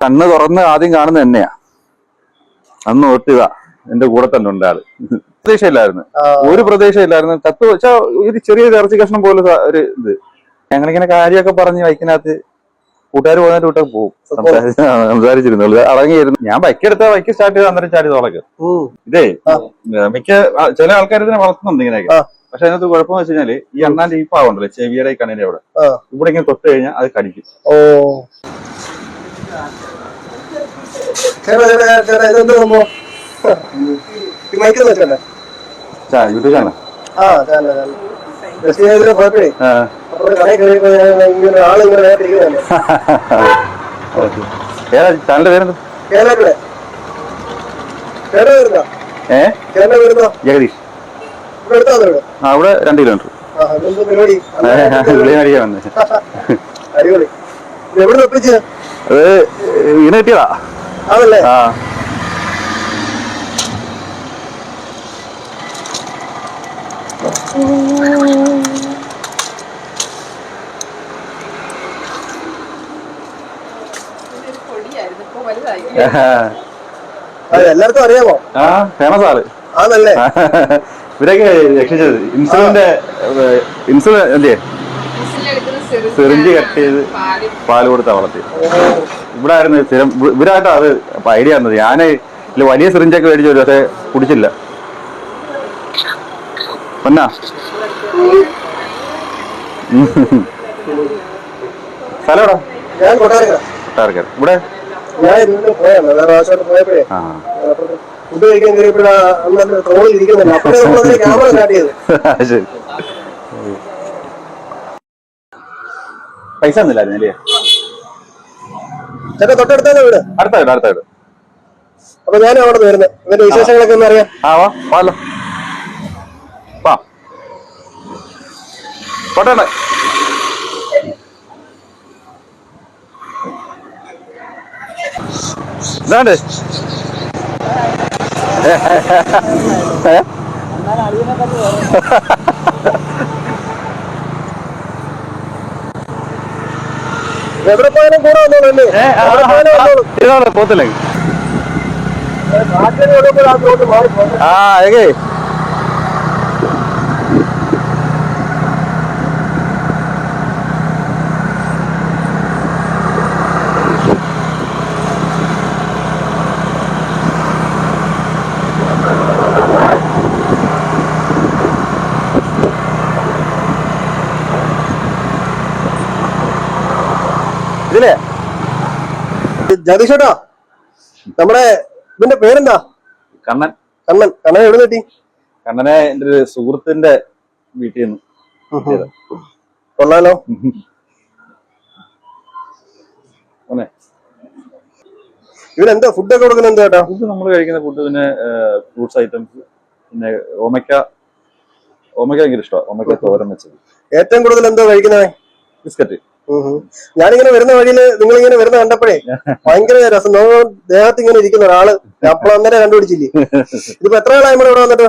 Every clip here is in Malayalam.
കണ്ണ് തുറന്ന് ആദ്യം കാണുന്നത് എന്നെയാ. അന്ന് ഓർത്തിതാ എന്റെ കൂടെ തന്നെ ഉണ്ട് ആൾ. പ്രതീക്ഷയില്ലായിരുന്നു. ഒരു പ്രതീക്ഷയില്ലായിരുന്നു. കത്ത് വെച്ചാ ഒരു ചെറിയ ഇറച്ചി കഷ്ണം പോലെ ഒരു ഇത്. ഞങ്ങളിങ്ങനെ കാര്യമൊക്കെ പറഞ്ഞ് ബൈക്കിനകത്ത് കൂട്ടുകാർ പോകുന്നതിന്റെ കൂട്ടൊക്കെ പോകും സംസാരിച്ചിരുന്നുള്ളു. അടങ്ങിയിരുന്നു. ഞാൻ ബൈക്ക് എടുത്താ ബൈക്ക് സ്റ്റാർട്ട് ചെയ്ത് അന്നേരം ചാടി തുളക്ക്. ഇതേ. മിക്ക ചില ആൾക്കാർ ഇതിനെ വളർത്തുന്നുണ്ട് ഇങ്ങനെയൊക്കെ. പക്ഷെ അതിനകത്ത് കുഴപ്പമെന്ന് വെച്ച് കഴിഞ്ഞാൽ ഈ അണ്ണാന്റെ ഈ പാവുണ്ടല്ലോ ചെവിയുടെ ഈ കണ്ണിന്റെ അവിടെ. ഇവിടെ ഇങ്ങനെ തൊട്ട് കഴിഞ്ഞാൽ അത് കടിക്കും. ഓ. YouTube channel. ആ ചാനൽ പോയപ്പോഴേ കടയിൽ കയറിയപ്പോ ഇങ്ങനെ ഇരിക്കുന്നതല്ലേ. ഏതാ ചാനലിന്റെ പേരെന്ത്? കേരളത്തിലെ. കേരള വരുന്നോ? ഏ? കേരള വരുന്നോ? ജഗദീഷ്. ആ ഇവിടെ രണ്ട് കിലോമീറ്റർ. പരിപാടി. അടിപൊളി. എവിടെ ഒപ്പിച്ച് അത് ഇങ്ങനെ കിട്ടിയതാ അതല്ലേ? ആ. എല്ലാവർക്കും അറിയാമോ? ആ ഫേമസ് ആൾ. ആണല്ലേ? ഇവരൊക്കെ രക്ഷിച്ചത്. ഇൻസുലിന്റെ ഇൻസുലിൻ അല്ലേ? സിറിഞ്ച് കട്ട് ചെയ്ത് പാൽ കൊടുത്താ വളർത്തി ഇവിടെ ആയിരുന്നു സ്ഥിരം. ഇവരായിട്ടാ അത് ഐഡിയ തന്നത്. ഞാൻ ഇല്ല വലിയ സിറിഞ്ചൊക്കെ മേടിച്ചു ഒരു പക്ഷേ കുടിച്ചില്ല. പൊന്നാ? സ്ഥലം കൊട്ടാരക്കര. ഇവിടെ? ആ. ഫുഡ് കഴിക്കാൻ കയറിയപ്പോഴാ അന്ന് ട്രോളിൽ ഇരിക്കുന്നില്ല അപ്പോഴേ നമ്മളതിന് ക്യാമറ സ്റ്റാർട്ട് ചെയ്ത് ശരി പൈസ ഒന്നുമില്ലായിരുന്നു അല്ലേ? ചേട്ടാ തൊട്ടടുത്ത വീട്? അടുത്ത വീട് അടുത്ത വീട് അപ്പൊ ഞാനും അവിടെ വരുന്നത്. ഇവന്റെ വിശേഷങ്ങളൊക്കെ ഒന്ന് അറിയാം. ആ വാ വാലോ വാ. പോട്ടെ ഇതാണ്ട്. ഏ? എവിടെ പോയാലും കൂടെ വന്നോളൂ അല്ലേ? ഏ, ആ, എവിടെ പോയാലും ആ, വന്നോളൂ ഇരുന്നോളൂ, പോത്തില്ലേ കാറ്റിന് കൊടുക്കുമ്പോൾ ആ റോഡ് മാറി പോകും ആ ഏകേ ഇതിലേ ജഗദീഷേട്ടാ നമ്മുടെ ഇവന്റെ പേരെന്താ? കണ്ണൻ. കണ്ണൻ. കണ്ണൻ എവിടെ കിട്ടി? കണ്ണനെ എന്റെ ഒരു സുഹൃത്തിന്റെ വീട്ടിൽ നിന്ന്. കൊള്ളാലോ. ഇവരെന്താ ഫുഡൊക്കെ കൊടുക്കുന്നത് എന്താ ചേട്ടാ ഫുഡ് നമ്മൾ കഴിക്കുന്ന ഫുഡ് പിന്നെ ഫ്രൂട്ട്സ് ഐറ്റംസ് പിന്നെ ഓമയ്ക്ക ഓമയ്ക്ക ഭയങ്കര ഇഷ്ടമാണ് ഓമയ്ക്ക തോരൻ വെച്ചത്. ഏറ്റവും കൂടുതൽ എന്താ കഴിക്കുന്നത്? ബിസ്ക്കറ്റ്. ഞാനിങ്ങനെ വരുന്ന വഴിയിൽ നിങ്ങളിങ്ങനെ വരുന്ന കണ്ടപ്പോഴേ ഭയങ്കര രസം. ദേഹത്ത് ഇങ്ങനെ ഇരിക്കുന്ന ഒരാൾ. അപ്പോൾ അന്നേരം കണ്ടുപിടിച്ചില്ലേ? ഇതിപ്പോ എത്ര ആളായി നമ്മുടെ ഇവിടെ വന്നിട്ട്?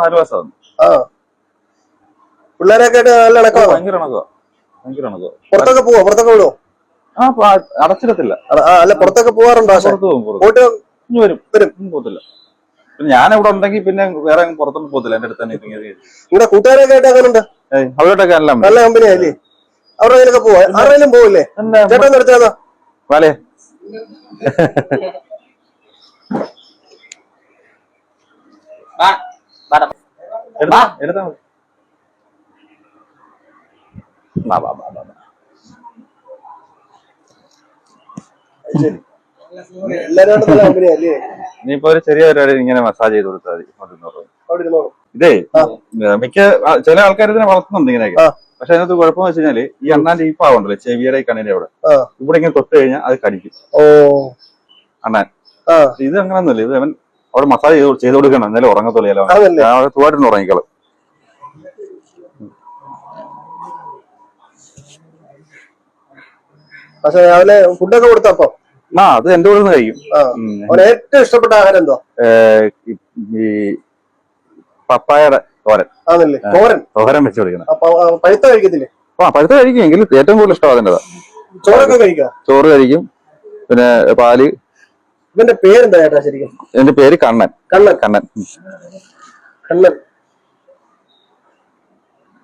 നാല് മാസമാണ് ആ. പിള്ളേരൊക്കെ ആയിട്ട് നല്ല ഇണക്കോ ഭയങ്കര ഭയങ്കര പുറത്തൊക്കെ പോവോ? പുറത്തൊക്കെ വിടുവോ ആ അടച്ചിടത്തില്ല. അല്ല പുറത്തൊക്കെ പോവാറുണ്ടോ പോയിട്ട് വരും. വരും. പോകത്തില്ല. ഞാൻ ഇവിടെ ഉണ്ടെങ്കിൽ പിന്നെ വേറെ പുറത്തൊന്നും പോകത്തില്ല. എന്റെ അടുത്ത് തന്നെ നിങ്ങളുടെ കൂട്ടുകാരൊക്കെ ആയിട്ട് അങ്ങനെ ഉണ്ട് അവരോട്ടൊക്കെ നല്ല കമ്പനിയല്ലേ അവരുടെ കയ്യിലൊക്കെ പോവാ ആരുടെയും പോവില്ലേ? ചേട്ടൻ നിർത്താതാ വാലേ. ഇനിയിപ്പോ ഒരു ചെറിയ പരിപാടി ഇങ്ങനെ മസാജ് ചെയ്ത് കൊടുത്താൽ മതി. ഇതേ. മിക്ക ചില ആൾക്കാർ ഇതിനെ വളർത്തുന്നുണ്ട് ഇങ്ങനെയൊക്കെ. പക്ഷെ അതിനകത്ത് കുഴപ്പമെന്ന് വെച്ച് കഴിഞ്ഞാൽ ഈ അണ്ണാന്റെ ഈ പാവുണ്ടല്ലോ ചെവിയുടെ ഈ കണ്ണിന്റെ അവിടെ. ഇവിടെ ഇങ്ങനെ തൊട്ട് കഴിഞ്ഞാൽ അത് കടിക്കും. ഓ. അണ്ണാൻ. ഇത് അങ്ങനൊന്നുമില്ല. ഇത് അവൻ അവിടെ മസാജ് ചെയ്ത് ചെയ്ത് കൊടുക്കണം. എന്നാലും ഉറങ്ങത്തുള്ളൂ അവിടെ സുഖമായിട്ടൊന്ന് ഉറങ്ങിക്കളും. പക്ഷെ രാവിലെ ഫുഡൊക്കെ കൊടുത്തപ്പോ ആ അത് എന്റെ കൂടെ കഴിക്കും. ഏറ്റവും ഇഷ്ടപ്പെട്ട ആഹാരം എന്തോ ഈ- ഈ പപ്പായയുടെ തോരൻ. ആണല്ലേ? തോരൻ. തോരൻ വെച്ച് കൊടുക്കണം പഴുത്ത കഴിക്കത്തില്ലേ? ആ പഴുത്ത കഴിക്കും എങ്കിലും ഏറ്റവും കൂടുതൽ ഇഷ്ടം അതിന്റെതാ. ചോറൊക്കെ കഴിക്കാം? ചോറ് കഴിക്കും. പിന്നെ പാൽ. ഇവന്റെ പേരെന്താ ചേട്ടാ ശരിക്കും? എന്റെ പേര് കണ്ണൻ. കണ്ണൻ. കണ്ണൻ. കണ്ണൻ.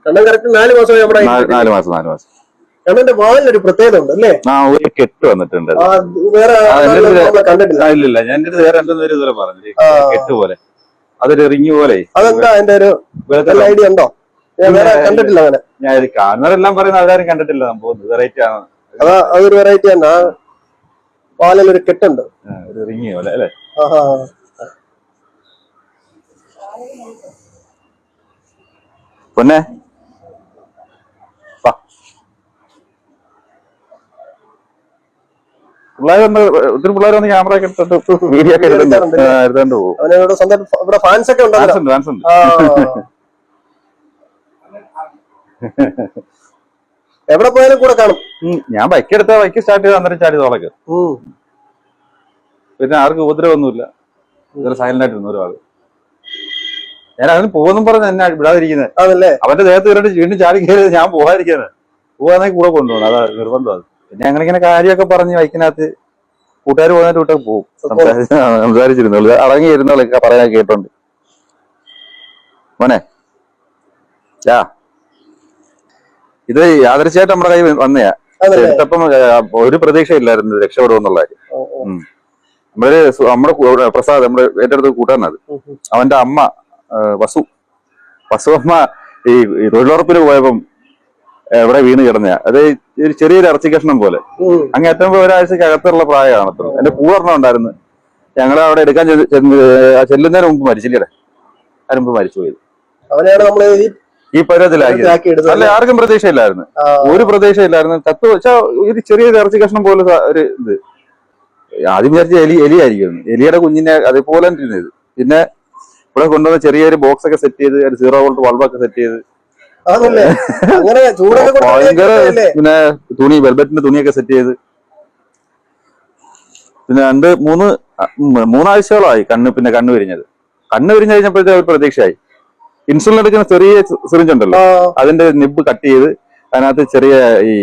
കണ്ണൻ കറക്റ്റ് നാല് മാസമായി നമ്മുടെ നാല് മാസം നാല് മാസം. കണ്ണന്റെ വാലിനൊരു പ്രത്യേകത ഉണ്ട് അല്ലേ? ആ ഒരു കെട്ട് വന്നിട്ടുണ്ട്. വേറെ കണ്ടിട്ടില്ല. ഇല്ല ഞാൻ വേറെ രണ്ടു പേര് ഇതുവരെ പറഞ്ഞു. കെട്ട് പോലെ. അതൊരു റിങ് പോലെ. അതെന്താ അതിന്റെ ഒരു ഐഡിയ ഉണ്ടോ? വേറെ കണ്ടിട്ടില്ല അങ്ങനെ. ഞാൻ ഇത് കാണുന്നവരെല്ലാം പറയുന്നത് അവരാരും കണ്ടിട്ടില്ല സംഭവം വെറൈറ്റി ആണ്. അതാ അതൊരു വെറൈറ്റി തന്നെ. ആ ഒരു കെട്ടുണ്ട്. ഒരു റിങ് പോലെ അല്ലേ? പൊന്നെ? പിള്ളേർ വന്ന് ഒത്തിരി പിള്ളേർ വന്ന് ക്യാമറ ഒക്കെ എടുത്തിട്ട് വീഡിയോ ഒക്കെ എടുത്തോണ്ട് പോകും. ഇവിടെ സ്വന്തം ഇവിടെ ഫാൻസ് ഒക്കെ ഡാൻസ് ഉണ്ട് ഫാൻസ് ഉണ്ട്. എവിടെ പോയാലും കൂടെ കാണും. ഞാൻ ബൈക്ക് എടുത്ത ബൈക്ക് സ്റ്റാർട്ട് ചെയ്ത് അന്നേരം ചാടി തോളക്ക്. പിന്നെ ആർക്കും ഉപദ്രവമൊന്നുമില്ല. ഇതൊരു സൈലന്റ് ആയിട്ടിരുന്നു ഒരാൾ ഞാൻ അതിന് പോകുന്നു പറഞ്ഞ് എന്നെ വിടാതിരിക്കുന്നത് അവന്റെ ദേഹത്ത് വീണ്ടും ചാടി കയറിയത് ഞാൻ പോകാതിരിക്കുന്നത് പോകാന്നെങ്കിൽ കൂടെ കൊണ്ടുപോകണം. അതാ നിർബന്ധം അത്. പിന്നെ അങ്ങനെ ഇങ്ങനെ കാര്യമൊക്കെ പറഞ്ഞ് ബൈക്കിനകത്ത് കൂട്ടുകാർ പോകുന്ന കൂട്ടൊക്കെ പോകും സംസാരിച്ചിരുന്നുള്ളു. അടങ്ങി അടങ്ങിയിരുന്നോളൊക്കെ പറയാൻ കേട്ടോണ്ട്. മോനെ. യാ ഇത് യാദൃശ്യമായിട്ട് നമ്മുടെ കൈ വന്നയാ. എടുത്തപ്പം ഒരു പ്രതീക്ഷയില്ലായിരുന്നു ഇല്ലായിരുന്നു രക്ഷപ്പെടുമെന്നുള്ള കാര്യം. നമ്മുടെ നമ്മുടെ പ്രസാദ് നമ്മുടെ എന്റെ അടുത്ത് കൂട്ടാനാത്. അവന്റെ അമ്മ വസു. വസു അമ്മ ഈ ഈ തൊഴിലുറപ്പിന് പോയപ്പം ആ, ഇവിടെ വീണ് കിടന്നയാ. അത് ഒരു ചെറിയൊരു ഇറച്ചി കഷ്ണം പോലെ. അങ്ങേറ്റം അങ്ങ് ഒരാഴ്ചക്ക് അകത്തുള്ള പ്രായമാണ് അത്ര എന്റെ പൂർണം ഉണ്ടായിരുന്നു. ഞങ്ങൾ അവിടെ എടുക്കാൻ ചെല്ലുന്നതിന് മുമ്പ് മരിച്ചില്ലേ അതിന് മുമ്പ് മരിച്ചു പോയത് ഈ എടുത്തത് അല്ല ആർക്കും പ്രതീക്ഷയില്ലായിരുന്നു. ഇല്ലായിരുന്നു ഒരു പ്രതീക്ഷയില്ലായിരുന്നു. തത്വ വെച്ചാ ഒരു ചെറിയൊരു ഇറച്ചി കഷ്ണം പോലെ ഒരു ഇത്. ആദ്യം വിചാരിച്ച എലി എലിയായിരിക്കും എലിയുടെ കുഞ്ഞിനെ അതേപോലെ തന്നെ ഇരുന്നത്. പിന്നെ ഇവിടെ കൊണ്ടുവന്ന ചെറിയൊരു ബോക്സ് ഒക്കെ സെറ്റ് ചെയ്ത് ഒരു സീറോ വോൾട്ട് ബൾബൊക്കെ സെറ്റ് ചെയ്ത് അങ്ങനെ ചൂടൊക്കെ കൊടുത്ത് ഭയങ്കര പിന്നെ തുണി വെൽബറ്റിന്റെ തുണിയൊക്കെ സെറ്റ് ചെയ്ത്. പിന്നെ രണ്ട് മൂന്ന് മൂന്നാഴ്ചകളായി കണ്ണ് പിന്നെ കണ്ണ് വിരിഞ്ഞത്. കണ്ണ് വിരിഞ്ഞ് കഴിഞ്ഞപ്പോഴത്തെ ഒരു പ്രതീക്ഷയായി. ഇൻസുലിൻ എടുക്കുന്ന ചെറിയ സിറിഞ്ച് ഉണ്ടല്ലോ അതിന്റെ നിബ് കട്ട് ചെയ്ത് അതിനകത്ത് ചെറിയ ഈ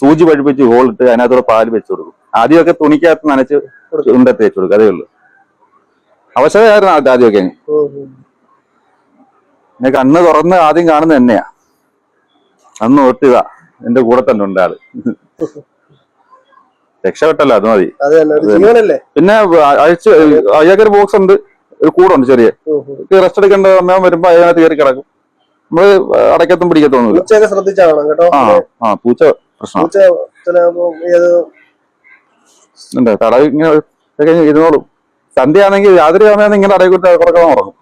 സൂചി പഴിപ്പിച്ച് ഹോളിട്ട് അതിനകത്തൂടെ പാൽ വെച്ചു കൊടുക്കും. ആദ്യമൊക്കെ തുണിക്കകത്ത് നനച്ച് ഉണ്ട വെച്ചു കൊടുക്കും അതേ ഉള്ളൂ. അവശതയായിരുന്നു ആദ്യം- ആദ്യമൊക്കെ. പിന്നെ കണ്ണ് തുറന്ന് ആദ്യം കാണുന്നത് എന്നെയാ. അന്ന് ഓർത്തിതാ എന്റെ കൂടെ തന്നെ ഉണ്ട് ആൾ. രക്ഷപ്പെട്ടല്ലോ അത് മതി. പിന്നെ അയച്ച് അയാൾക്കൊരു ബോക്സ് ഉണ്ട്. ഒരു കൂടുണ്ട് ചെറിയ. റെസ്റ്റ് എടുക്കേണ്ട സമയം വരുമ്പോ അതിനകത്ത് കയറി കിടക്കും. നമ്മൾ അടയ്ക്കത്തും പിടിക്കത്തൊന്നുമില്ല. കേട്ടോ? ആ പൂച്ച പ്രശ്നം. ഉണ്ട്. തടവ് ഇങ്ങനെ ഇരുന്നോളും. സന്ധ്യ ആണെങ്കിൽ രാത്രി സമയം ഇങ്ങനെ അടയിൽ കൊടുത്ത് കുറയ്ക്കാൻ ഉറങ്ങും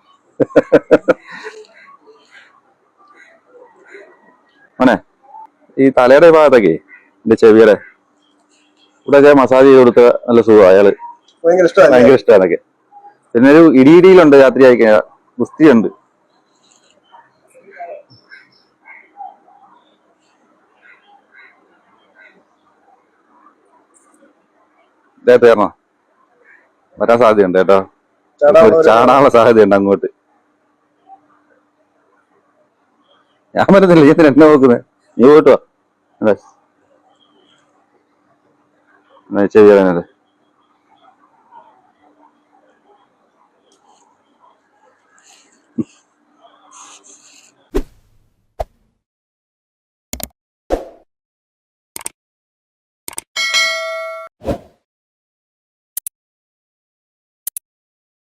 മോനെ ഈ തലയുടെ ഭാഗത്തൊക്കെ എന്റെ ചെവിയുടെ ഇവിടെ മസാജ് ചെയ്ത് കൊടുത്ത നല്ല സുഖം അയാൾ ഭയങ്കര ഇഷ്ടമാണൊക്കെ. പിന്നെ ഒരു ഇടിയിടിയിലുണ്ട് രാത്രി ആയി കഴിഞ്ഞാൽ ഗുസ്തിയുണ്ട്. ഇദ്ദേഹത്തെ വരാൻ സാധ്യതയുണ്ട് കേട്ടോ. ചാടാനുള്ള സാധ്യതയുണ്ട് അങ്ങോട്ട്. ഞാൻ പറഞ്ഞില്ല നീ എന്നെ നോക്കുന്നത് നീ പോയിട്ടോ ചെവി വേദന